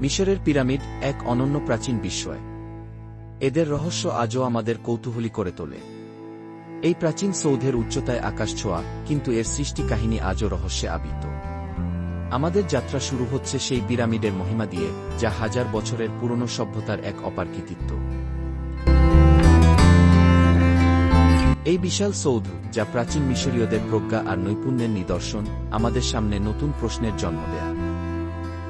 মিশরের পিরামিড এক অনন্য প্রাচীন বিস্ময়। এদের রহস্য আজও আমাদের কৌতূহলী করে তোলে। এই প্রাচীন সৌধের উচ্চতায় আকাশ ছোঁয়া, কিন্তু এর সৃষ্টি কাহিনী আজও রহস্যে আবৃত। আমাদের যাত্রা শুরু হচ্ছে সেই পিরামিডের মহিমা দিয়ে, যা হাজার বছরের পুরনো সভ্যতার এক অপার কৃতিত্ব। এই বিশাল সৌধ, যা প্রাচীন মিশরীয়দের প্রজ্ঞা আর নৈপুণ্যের নিদর্শন, আমাদের সামনে নতুন প্রশ্নের জন্ম দেয়।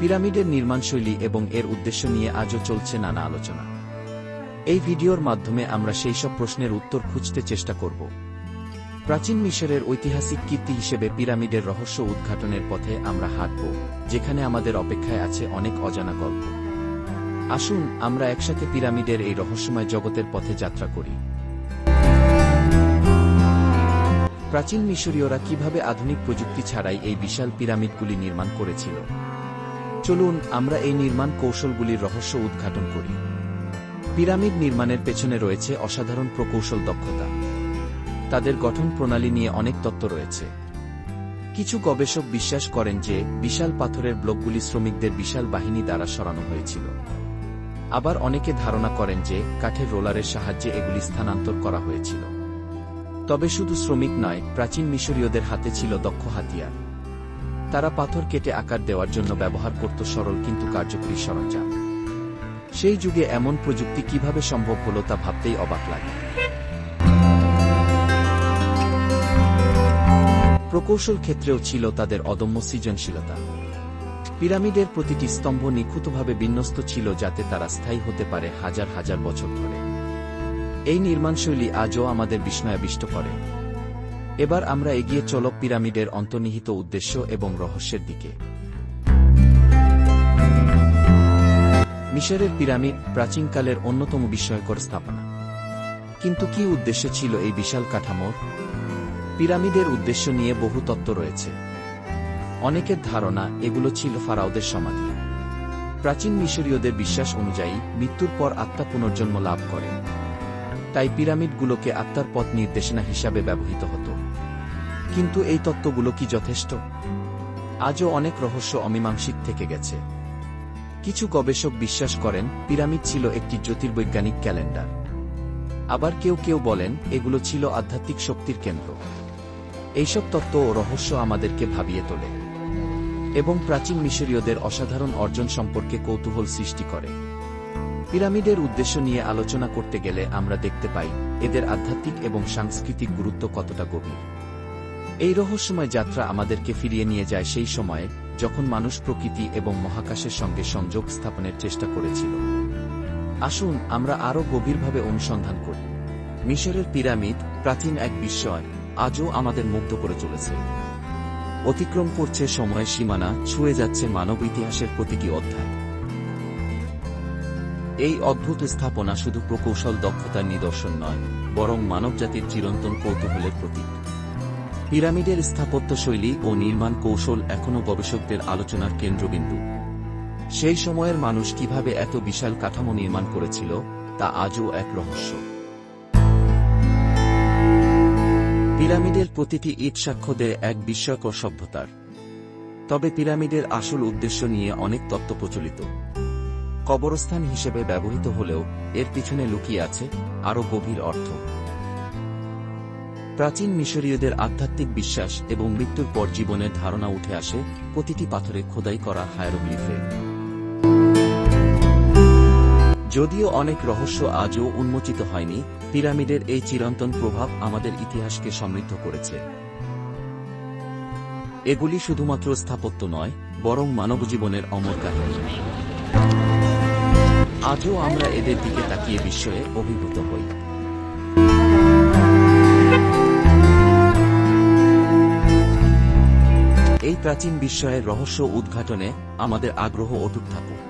পিরামিডের নির্মাণশৈলী এবং এর উদ্দেশ্য নিয়ে আজও চলছে নানা আলোচনা। এই ভিডিওর মাধ্যমে আমরা সেই সব প্রশ্নের উত্তর খুঁজতে চেষ্টা করব। প্রাচীন মিশরের ঐতিহাসিক কীর্তি হিসেবে পিরামিডের রহস্য উদ্ঘাটনের পথে আমরা হাঁটব, যেখানে আমাদের অপেক্ষায় আছে অনেক অজানা গল্প। আসুন, আমরা একসাথে পিরামিডের এই রহস্যময় জগতের পথে যাত্রা করি। প্রাচীন মিশরীয়রা কীভাবে আধুনিক প্রযুক্তি ছাড়াই এই বিশাল পিরামিডগুলি নির্মাণ করেছিল? চলুন আমরা এই নির্মাণ কৌশলগুলির রহস্য উদ্ঘাটন করি। পিরামিড নির্মাণের পেছনে রয়েছে অসাধারণ প্রকৌশল দক্ষতা। তাদের গঠন প্রণালী নিয়ে অনেক তত্ত্ব রয়েছে। কিছু গবেষক বিশ্বাস করেন যে বিশাল পাথরের ব্লকগুলি শ্রমিকদের বিশাল বাহিনী দ্বারা সরানো হয়েছিল। আবার অনেকে ধারণা করেন যে কাঠের রোলারের সাহায্যে এগুলি স্থানান্তর করা হয়েছিল। তবে শুধু শ্রমিক নয়, প্রাচীন মিশরীয়দের হাতে ছিল দক্ষ হাতিয়ার। তারা পাথর কেটে আকার দেওয়ার জন্য ব্যবহার করত সরল কিন্তু কার্যকরী সরঞ্জাম। সেই যুগে এমন প্রযুক্তি কীভাবে সম্ভব হলো তা ভাবতেই অবাক লাগে। প্রকৌশল ক্ষেত্রেও ছিল তাদের অদম্য সৃজনশীলতা। পিরামিডের প্রতিটি স্তম্ভ নিখুঁতভাবে বিন্যস্ত ছিল যাতে তারা স্থায়ী হতে পারে হাজার হাজার বছর ধরে। এই নির্মাণশৈলী আজও আমাদের বিস্ময়াবিষ্ট করে। এবার আমরা এগিয়ে চল পিরামিডের অন্তর্নিহিত উদ্দেশ্য এবং রহস্যের দিকে। মিশরের পিরামিড প্রাচীনকালের অন্যতম বিস্ময়কর স্থাপনা। কিন্তু কি উদ্দেশ্য ছিল এই বিশাল কাঠামোর? পিরামিডের উদ্দেশ্য নিয়ে বহু তত্ত্ব রয়েছে। অনেকের ধারণা এগুলো ছিল ফারাওদের সমাধি। প্রাচীন মিশরীয়দের বিশ্বাস অনুযায়ী মৃত্যুর পর আত্মা পুনর্জন্ম লাভ করে। তাই পিরামিডগুলোকে আত্মার পথ নির্দেশনা হিসাবে ব্যবহৃত হতো। কিন্তু এই তত্ত্বগুলো কি যথেষ্ট? আজও অনেক রহস্য অমীমাংসিক থেকে গেছে। কিছু গবেষক বিশ্বাস করেন, পিরামিড ছিল একটি জ্যোতির্বৈজ্ঞানিক ক্যালেন্ডার। আবার কেউ কেউ বলেন, এগুলো ছিল আধ্যাত্মিক শক্তির কেন্দ্র। এইসব তত্ত্ব ও রহস্য আমাদেরকে ভাবিয়ে তোলে। এবং প্রাচীন মিশরীয়দের অসাধারণ অর্জন সম্পর্কে কৌতূহল সৃষ্টি করে। পিরামিডের উদ্দেশ্য নিয়ে আলোচনা করতে গেলে আমরা দেখতে পাই, এদের আধ্যাত্মিক এবং সাংস্কৃতিক গুরুত্ব কতটা গভীর। এই রহস্যময় যাত্রা আমাদেরকে ফিরিয়ে নিয়ে যায় সেই সময়ে, যখন মানুষ প্রকৃতি এবং মহাকাশের সঙ্গে সংযোগ স্থাপনের চেষ্টা করেছিল। আসুন, আমরা আরও গভীরভাবে অনুসন্ধান করি। মিশরের পিরামিড, প্রাচীন এক বিস্ময়, আজও আমাদের মুগ্ধ করে চলেছে। অতিক্রম করছে সময়ের সীমানা, ছুঁয়ে যাচ্ছে মানব ইতিহাসের প্রতিটি অধ্যায়। এই অদ্ভুত স্থাপনা শুধু প্রকৌশল দক্ষতার নিদর্শন নয়, বরং মানবজাতির চিরন্তন কৌতূহলের প্রতীক। পিরামিডের স্থাপত্যশৈলী ও নির্মাণ কৌশল এখনও গবেষকদের আলোচনার কেন্দ্রবিন্দু। সেই সময়ের মানুষ কীভাবে এত বিশাল কাঠামো নির্মাণ করেছিল, তা আজও এক রহস্য। পিরামিডের প্রতিটি ইট সাক্ষ্য দেয় এক বিস্ময়কর সভ্যতার। তবে পিরামিডের আসল উদ্দেশ্য নিয়ে অনেক তত্ত্ব প্রচলিত। কবরস্থান হিসেবে ব্যবহৃত হলেও এর পিছনে লুকিয়ে আছে আরও গভীর অর্থ। প্রাচীন মিশরীয়দের আধ্যাত্মিক বিশ্বাস এবং মৃত্যুর পর জীবনের ধারণা উঠে আসে প্রতিটি পাথরে খোদাই করা হায়ারোগ্লিফে। যদিও অনেক রহস্য আজও উন্মোচিত হয়নি, পিরামিডের এই চিরন্তন প্রভাব আমাদের ইতিহাসকে সমৃদ্ধ করেছে। এগুলি শুধুমাত্র স্থাপত্য নয়, বরং মানবজীবনের অমর কাহিনী। আজও আমরা এদের দিকে তাকিয়ে বিস্ময়ে অভিভূত হই। প্রাচীন বিস্ময়ের রহস্য উদ্ঘাটনে আমাদের আগ্রহ অটুট থাকুক।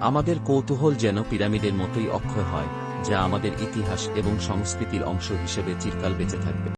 আমাদের কৌতূহল যেন পিরামিডের মতোই অক্ষয় হয়, যা আমাদের ইতিহাস এবং সংস্কৃতির অংশ হিসেবে চিরকাল বেঁচে থাকবে।